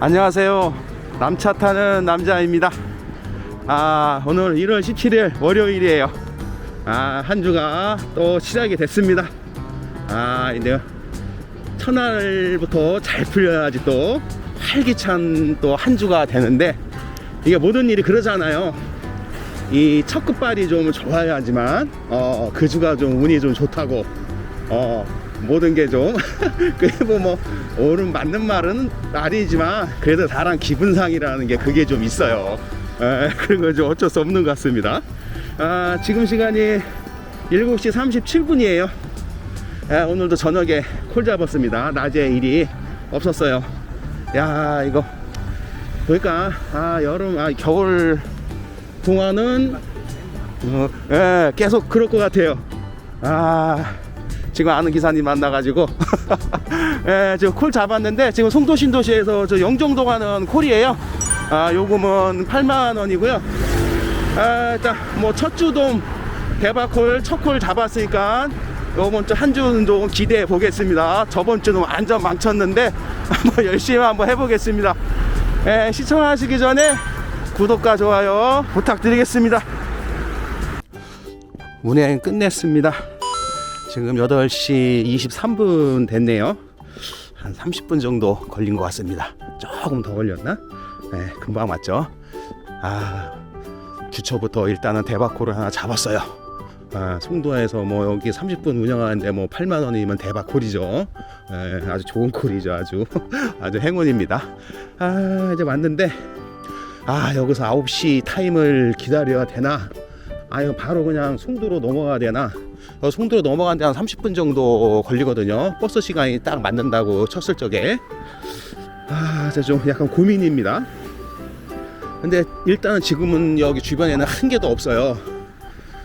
안녕하세요. 남차 타는 남자입니다. 아, 오늘 1월 17일 월요일이에요. 아, 한 주가 또 시작이 됐습니다. 아, 이제 첫날부터 잘 풀려야지 또 활기찬 또 한 주가 되는데 이게 모든 일이 그러잖아요. 이 첫 끝발이 좀 좋아야지만 어, 그 주가 좀 운이 좀 좋다고 어, 모든 게 좀 그리고 뭐 옳은 맞는 말은 아니지만 그래도 다른 기분상이라는 게 그게 좀 있어요. 에, 그런 건 좀 어쩔 수 없는 것 같습니다. 아, 지금 시간이 7시 37분이에요. 오늘도 저녁에 콜 잡았습니다. 낮에 일이 없었어요. 야 이거 그러니까 아 여름 아 겨울 동안은 어, 예, 계속 그럴 것 같아요. 아 지금 아는 기사님 만나가지고 예, 지금 콜 잡았는데 지금 송도 신도시에서 저 영종도 가는 콜이에요. 아 요금은 8만 원이고요. 아 일단 뭐 첫 주동 대박콜 첫 콜 잡았으니까 요번 주 한 주는 좀 기대해 보겠습니다. 저번 주는 완전 망쳤는데 한번 열심히 한번 해보겠습니다. 예, 시청하시기 전에 구독과 좋아요 부탁드리겠습니다. 운행 끝냈습니다. 지금 8시 23분 됐네요. 한 30분 정도 걸린 것 같습니다. 조금 더 걸렸나? 네, 금방 왔죠. 아, 주초부터 일단은 대박콜을 하나 잡았어요. 아, 송도에서 뭐 여기 30분 운영하는데 뭐 8만 원이면 대박 콜이죠. 예, 아주 좋은 콜이죠. 아주 아주 행운입니다. 아, 이제 왔는데 아, 여기서 9시 타임을 기다려야 되나? 아유, 바로 그냥 송도로 넘어가야 되나? 어, 송도로 넘어가는데 한 30분 정도 걸리거든요. 버스 시간이 딱 맞는다고 쳤을 적에. 아, 저좀 약간 고민입니다. 근데 일단은 지금은 여기 주변에는 한 개도 없어요.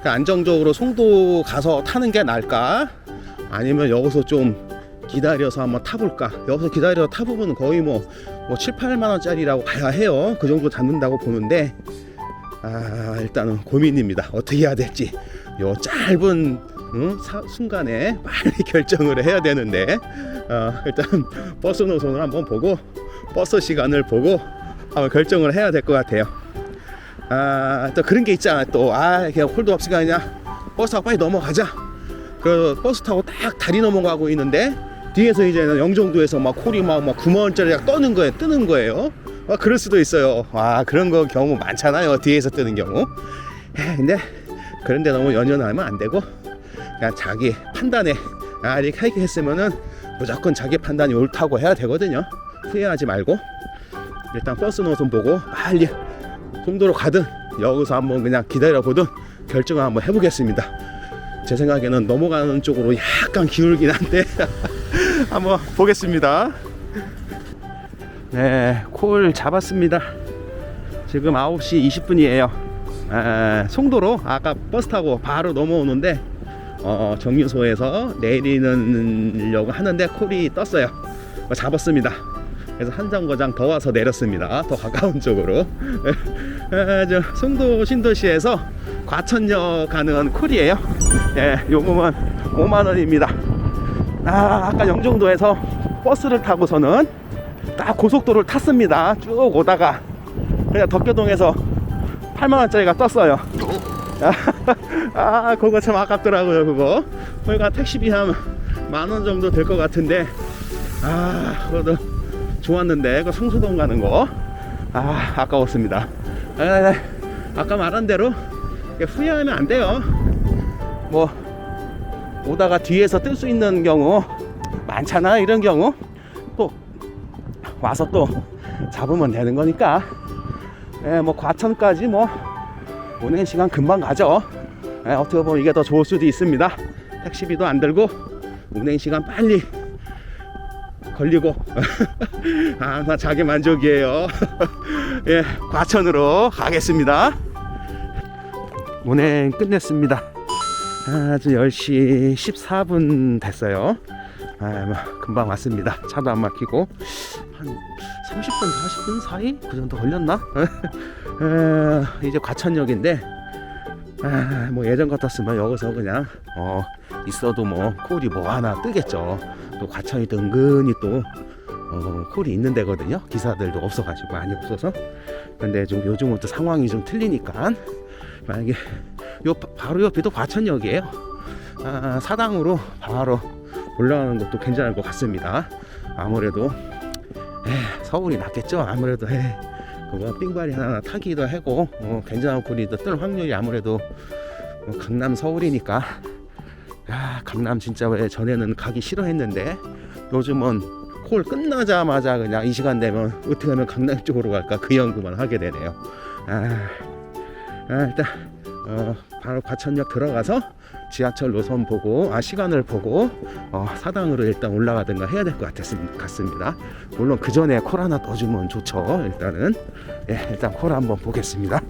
그냥 안정적으로 송도 가서 타는 게 나을까? 아니면 여기서 좀 기다려서 한번 타볼까? 여기서 기다려서 타보면 거의 뭐, 뭐 7, 8만 원짜리라고 가야 해요. 그 정도 잡는다고 보는데, 아, 일단은 고민입니다. 어떻게 해야 될지. 요 짧은 응? 사- 순간에 빨리 결정을 해야 되는데, 어, 일단 버스 노선을 한번 보고, 버스 시간을 보고, 한번 결정을 해야 될 것 같아요. 아, 또 그런 게 있잖아. 또, 아, 그냥 홀드 없이 그냥 버스 타고 빨리 넘어가자. 그 버스 타고 딱 다리 넘어가고 있는데, 뒤에서 이제는 영종도에서 막 콜이 막, 막 9만원짜리 막 떠는 거예요. 뜨는 거예요. 아, 그럴 수도 있어요. 아, 그런 거 경우 많잖아요. 뒤에서 뜨는 경우. 에, 근데, 그런데 너무 연연하면 안 되고, 그냥 자기 판단에, 아, 이렇게 하게 했으면은 무조건 자기 판단이 옳다고 해야 되거든요. 후회하지 말고. 일단 버스 노선 보고 빨리 송도로 가든 여기서 한번 그냥 기다려 보든 결정을 한번 해보겠습니다. 제 생각에는 넘어가는 쪽으로 약간 기울긴 한데 한번 보겠습니다. 네, 콜 잡았습니다. 지금 9시 20분이에요. 송도로 아까 버스 타고 바로 넘어오는데 어, 정류소에서 내리려고 하는데 콜이 떴어요. 어, 잡았습니다. 그래서 한 정거장 더 와서 내렸습니다. 더 가까운 쪽으로. 에, 저 송도 신도시에서 과천역 가는 콜이에요. 예, 요금은 5만 원입니다. 아, 아까 영종도에서 버스를 타고서는 딱 고속도로를 탔습니다. 쭉 오다가 그냥 덕교동에서 8만 원짜리가 떴어요. 아, 그거 참 아깝더라고요, 그거. 그러니까 택시비 한 만 원 정도 될 것 같은데, 아, 그것도 좋았는데, 그 성수동 가는 거. 아, 아까웠습니다. 아, 아까 말한 대로 후회하면 안 돼요. 뭐, 오다가 뒤에서 뜰 수 있는 경우 많잖아, 이런 경우. 또, 와서 또 잡으면 되는 거니까. 예, 뭐, 과천까지 뭐, 운행 시간 금방 가죠. 예, 어떻게 보면 이게 더 좋을 수도 있습니다. 택시비도 안 들고 운행 시간 빨리 걸리고 아, 나 자기 만족이에요. 예, 과천으로 가겠습니다. 운행 끝냈습니다. 아주 10시 14분 됐어요. 아, 뭐 금방 왔습니다. 차도 안 막히고 한 30분, 40분 사이 그 정도 걸렸나? 어, 이제 과천역인데 아, 뭐 예전 같았으면 여기서 그냥 어, 있어도 뭐 콜이 뭐 하나 뜨겠죠. 또 과천이 또 은근히 또 어, 콜이 있는 데거든요. 기사들도 없어가지고 많이 없어서. 근데 좀 요즘은 또 상황이 좀 틀리니까 만약에 요 바- 바로 옆에도 과천역이에요. 아, 사당으로 바로 올라가는 것도 괜찮을 것 같습니다. 아무래도 에, 서울이 낫겠죠. 아무래도 에, 그거 삥발이 하나 타기도 하고 어, 괜찮은 콜이 뜰 확률이 아무래도 어, 강남 서울이니까 야 강남 진짜 왜 전에는 가기 싫어했는데 요즘은 콜 끝나자마자 그냥 이 시간 되면 어떻게 하면 강남 쪽으로 갈까 그 연구만 하게 되네요. 아, 아 일단 어, 바로 과천역 들어가서 지하철 노선 보고 아 시간을 보고 어, 사당으로 일단 올라가든가 해야 될 것 같습니다. 물론 그 전에 콜 하나 넣어주면 좋죠. 일단은 예, 일단 콜 한번 보겠습니다.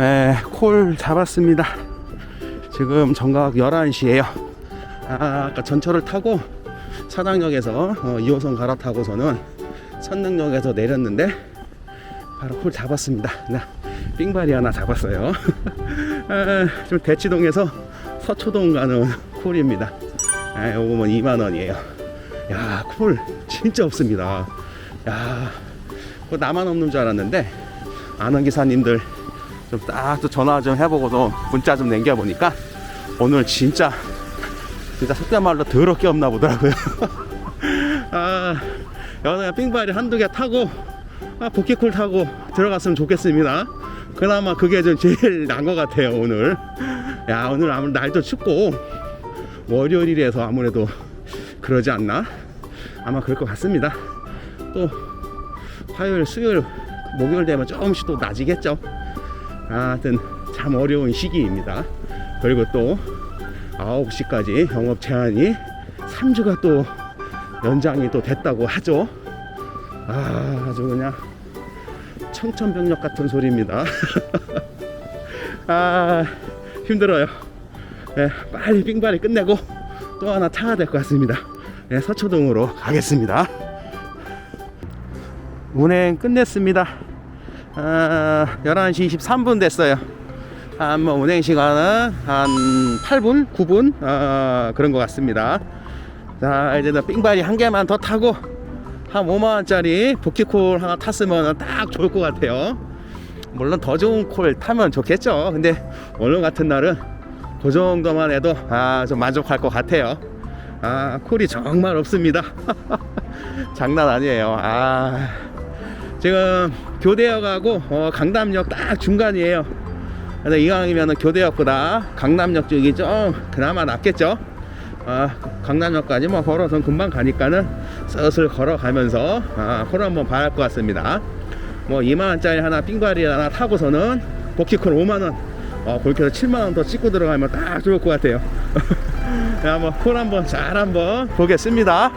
예, 콜 잡았습니다. 지금 정각 11시에요. 아, 아까 전철을 타고 사당역에서 어, 2호선 갈아타고서는 선릉역에서 내렸는데 바로 콜 잡았습니다. 나 삥발이 하나 잡았어요. 아, 좀 대치동에서 서초동 가는 콜입니다. 아, 요거면 2만 원이에요. 야, 콜 진짜 없습니다. 야, 그거 나만 없는 줄 알았는데 아는 기사님들 좀 딱 또 전화 좀 해보고서 문자 좀 남겨 보니까 오늘 진짜 진짜 속된 말로 더럽게 없나 보더라고요. 아, 여기가 삥발이 한두 개 타고 아, 복귀콜 타고 들어갔으면 좋겠습니다. 그나마 그게 좀 제일 난 것 같아요 오늘. 야 오늘 아무 날도 춥고 월요일이라서 아무래도 그러지 않나? 아마 그럴 것 같습니다. 또 화요일, 수요일, 목요일 되면 조금씩 또 낮이겠죠. 아, 하여튼 참 어려운 시기입니다. 그리고 또 9시까지 영업 제한이 3주가 또 연장이 또 됐다고 하죠. 아, 아주 그냥 청천벽력 같은 소리입니다. 아, 힘들어요. 예, 빨리 빙발이 끝내고 또 하나 타야 될 것 같습니다. 예, 서초동으로 가겠습니다. 운행 끝냈습니다. 아, 11시 23분 됐어요. 한뭐 운행 시간은 한 8분, 9분 아, 그런 것 같습니다. 자 이제는 삥발이 한 개만 더 타고 한 5만 원짜리 복귀콜 하나 탔으면 딱 좋을 것 같아요. 물론 더 좋은 콜 타면 좋겠죠. 근데 오늘 같은 날은 그 정도만 해도 아 좀 만족할 것 같아요. 아 콜이 정말 없습니다. 장난 아니에요. 아 지금 교대역하고 어, 강남역 딱 중간이에요. 이왕이면 교대역보다 강남역 쪽이 좀 그나마 낫겠죠. 아, 강남역까지 뭐 걸어서 금방 가니까는 슬슬 걸어가면서 아, 콜 한번 봐야 할 것 같습니다. 뭐 2만 원짜리 하나 삥바리 하나 타고서는 복귀콜 5만 원, 어, 그렇게 해서 7만 원 더 찍고 들어가면 딱 좋을 것 같아요. 자, 한번 콜 한번 잘 한번 보겠습니다.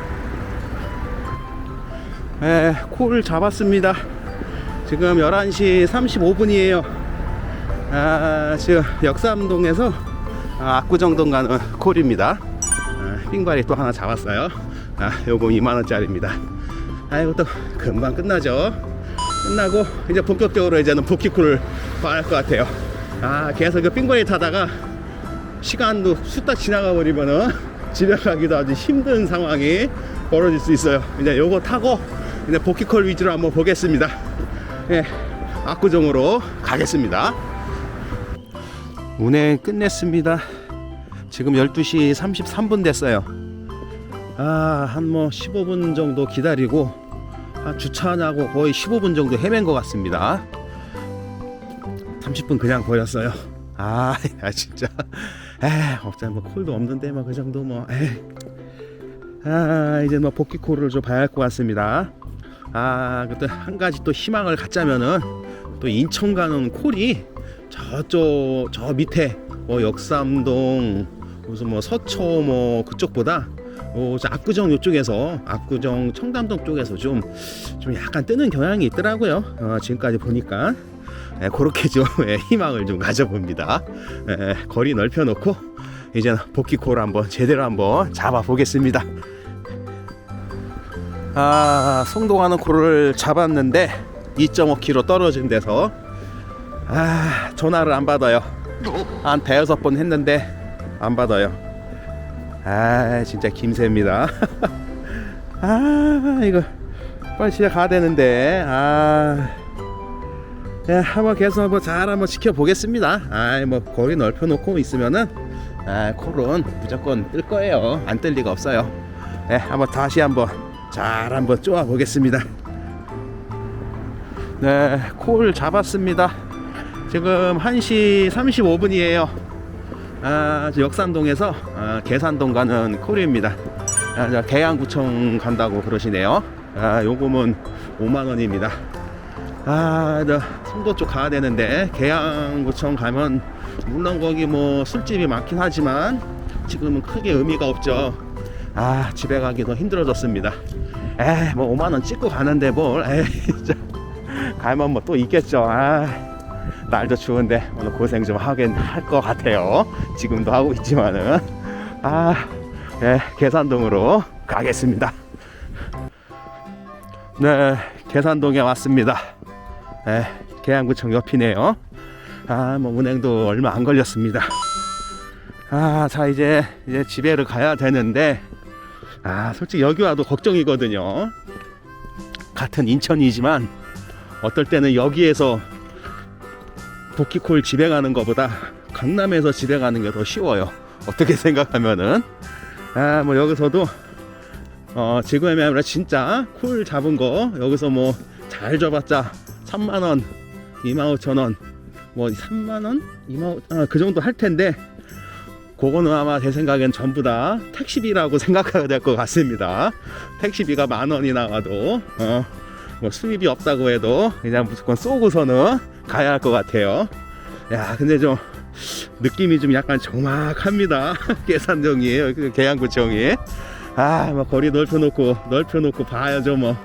네, 콜 잡았습니다. 지금 11시 35분이에요. 아, 지금 역삼동에서 아, 압구정동 가는 콜입니다. 아, 삥발이 또 하나 잡았어요. 아, 요거 2만원짜리입니다. 아, 이것도 금방 끝나죠. 끝나고 이제 본격적으로 이제는 복귀콜을 봐야 할것 같아요. 아, 계속 그 삥발이 타다가 시간도 쑥딱 지나가 버리면은 집에 가기도 아주 힘든 상황이 벌어질 수 있어요. 이제 요거 타고 이제 복귀콜 위주로 한번 보겠습니다. 예, 압구정으로 가겠습니다. 운행 끝냈습니다. 지금 12시 33분 됐어요. 아, 한 뭐 15분 정도 기다리고 아, 주차하냐고 거의 15분 정도 헤맨 것 같습니다. 30분 그냥 버렸어요. 아, 야, 진짜. 에, 없잖아. 뭐 콜도 없는데 뭐그 정도 뭐. 에이. 아, 이제 뭐 복귀 콜을 좀 봐야 할 것 같습니다. 아, 그때 한 가지 또 희망을 갖자면은 또 인천 가는 콜이 저쪽 저 밑에 뭐 역삼동 무슨 뭐 서초 뭐 그쪽보다 어, 저 압구정 이쪽에서 압구정 청담동 쪽에서 좀 좀 약간 뜨는 경향이 있더라고요. 어, 지금까지 보니까 예, 그렇게 좀 예, 희망을 좀 가져봅니다. 예, 거리 넓혀놓고 이제는 복귀콜 한번 제대로 한번 잡아 보겠습니다. 아 송동하는 콜을 잡았는데 2.5km 떨어진 데서 아 전화를 안 받아요. 한 대여섯 번 했는데 안 받아요. 아 진짜 김새입니다. 아 이거 빨리 집에 가야 되는데 아 야, 한번 계속 한번 잘 한번 지켜보겠습니다. 아, 뭐 거리 넓혀놓고 있으면은 아, 콜은 무조건 뜰 거예요. 안 뜰 리가 없어요. 네, 한번 다시 한번 잘 한번 쪼아 보겠습니다. 네, 콜 잡았습니다. 지금 1시 35분이에요. 아, 저 역산동에서 아, 계산동 가는 콜입니다. 아, 저 계양구청 간다고 그러시네요. 아, 요금은 5만 원입니다. 아, 저 송도 쪽 가야 되는데 계양구청 가면 물론 거기 뭐 술집이 많긴 하지만 지금은 크게 의미가 없죠. 아, 집에 가기도 힘들어졌습니다. 에이, 뭐 5만 원 찍고 가는데 뭘? 에이, 진짜 가면 뭐 또 있겠죠. 아, 날도 추운데 오늘 고생 좀 하긴 할 것 같아요. 지금도 하고 있지만은 아, 예, 계산동으로 가겠습니다. 네, 계산동에 왔습니다. 예, 계양구청 옆이네요. 아, 뭐 운행도 얼마 안 걸렸습니다. 아, 자 이제 이제 집에를 가야 되는데 아, 솔직히 여기 와도 걱정이거든요. 같은 인천이지만 어떨 때는 여기에서 도키콜 집에 가는 것보다 강남에서 집에 가는 게 더 쉬워요. 어떻게 생각하면은 아, 뭐 여기서도 어, 지금이 아니라 진짜 콜 잡은 거 여기서 뭐잘 줘봤자 3만 원, 2만 5천 원, 뭐 3만 원, 2만 5, 아, 그 정도 할 텐데 그거는 아마 제 생각엔 전부 다 택시비라고 생각해야 될 것 같습니다. 택시비가 만 원이 나와도 어, 뭐 수입이 없다고 해도 그냥 무조건 쏘고서는 가야 할 것 같아요. 야, 근데 좀 느낌이 좀 약간 정막합니다. 계산정이 그 계양구청이 아, 뭐 거리 넓혀놓고 넓혀놓고 봐야죠 뭐.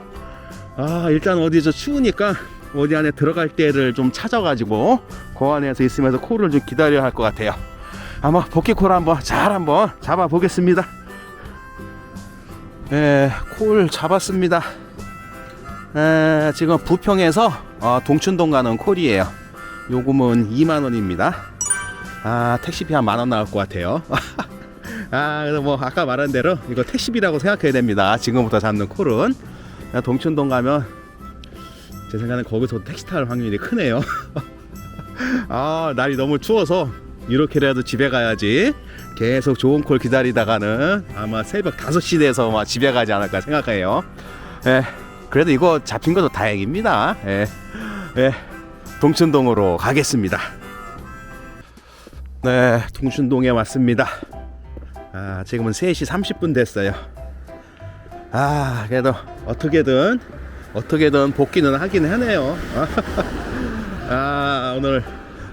아, 일단 어디 저 추우니까 어디 안에 들어갈 때를 좀 찾아가지고 그 안에서 있으면서 코를 좀 기다려야 할 것 같아요. 아마 복귀콜 한번 잘 한번 잡아 보겠습니다. 예, 콜 잡았습니다. 에, 지금 부평에서 어, 동춘동 가는 콜이에요. 요금은 2만 원입니다. 아, 택시비 한 만 원 나올 것 같아요. 아, 그래서 뭐 아까 말한 대로 이거 택시비라고 생각해야 됩니다. 지금부터 잡는 콜은 동춘동 가면 제 생각엔 거기서 택시 탈 확률이 크네요. 아, 날이 너무 추워서 이렇게라도 집에 가야지. 계속 좋은 콜 기다리다가는 아마 새벽 5시 돼서 막 집에 가지 않을까 생각해요. 예. 그래도 이거 잡힌 것도 다행입니다. 예. 예. 동춘동으로 가겠습니다. 네, 동춘동에 왔습니다. 아, 지금은 3시 30분 됐어요. 아, 그래도 어떻게든 어떻게든 복귀는 하긴 하네요. 아, 오늘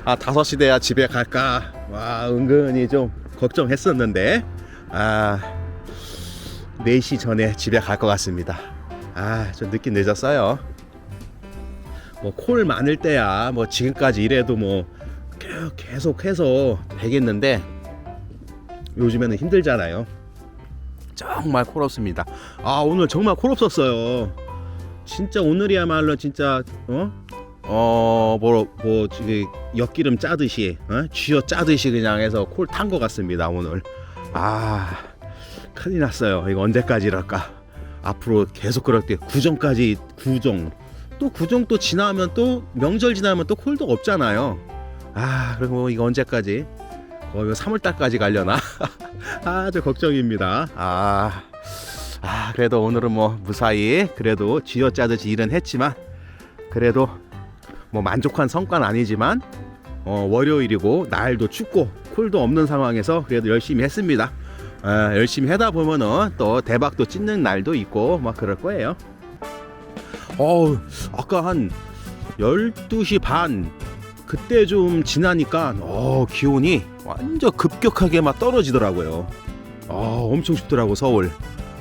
아, 5시 돼야 집에 갈까? 와, 은근히 좀 걱정했었는데 아, 4시 전에 집에 갈 것 같습니다. 아, 좀 늦긴 늦었어요. 뭐 콜 많을 때야 뭐 지금까지 이래도 뭐 계- 계속해서 되겠는데 요즘에는 힘들잖아요. 정말 콜 없습니다. 아 오늘 정말 콜 없었어요. 진짜 오늘이야말로 진짜 어? 어뭐뭐 지금 엿기름 짜듯이 어? 쥐어 짜듯이 그냥 해서 콜 탄 것 같습니다 오늘. 아 큰일 났어요. 이거 언제까지 이럴까? 앞으로 계속 그럴 때 구정까지 구정 또 구정 또 지나면 또 명절 지나면 또 콜도 없잖아요. 아 그리고 이거 언제까지? 거의 3월 달까지 가려나? 아주 걱정입니다. 아, 아 그래도 오늘은 뭐 무사히 그래도 쥐어짜듯이 일은 했지만 그래도 뭐 만족한 성과는 아니지만 어, 월요일이고 날도 춥고 콜도 없는 상황에서 그래도 열심히 했습니다. 아, 열심히 하다 보면은 또 대박도 찍는 날도 있고 막 그럴 거예요. 어우, 아까 한 12시 반 그때 좀 지나니까 어, 기온이 완전 급격하게 막 떨어지더라고요. 아, 엄청 춥더라고 서울.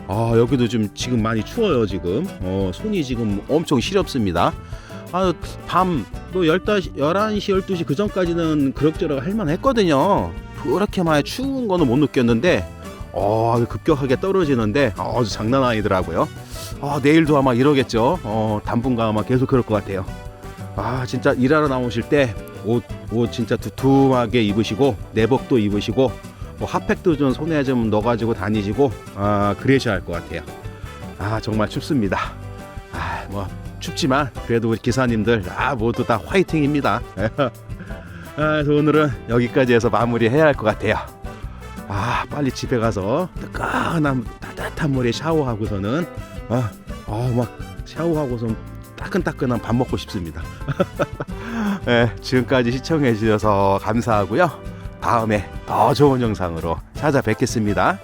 아, 여기도 좀 지금 많이 추워요, 지금. 어, 손이 지금 엄청 시렵습니다. 아, 밤, 또 10, 11시, 12시 그 전까지는 그럭저럭 할만 했거든요. 그렇게 많이 추운 거는 못 느꼈는데, 어, 급격하게 떨어지는데, 어, 장난 아니더라고요. 아, 내일도 아마 이러겠죠. 어, 당분간 아마 계속 그럴 것 같아요. 아, 진짜 일하러 나오실 때 옷, 옷 진짜 두툼하게 입으시고, 내복도 입으시고, 뭐 핫팩도 좀 손에 좀 넣어가지고 다니시고, 아, 그러셔야 할 것 같아요. 아 정말 춥습니다. 아 뭐 춥지만 그래도 우리 기사님들 아 모두 다 화이팅입니다. 아, 그래서 오늘은 여기까지 해서 마무리해야 할 것 같아요. 아 빨리 집에 가서 뜨끈한 따뜻한 물에 샤워하고서는 아, 아, 막 샤워하고서 따끈따끈한 밥 먹고 싶습니다. 네, 지금까지 시청해 주셔서 감사하고요. 다음에 더 좋은 영상으로 찾아뵙겠습니다.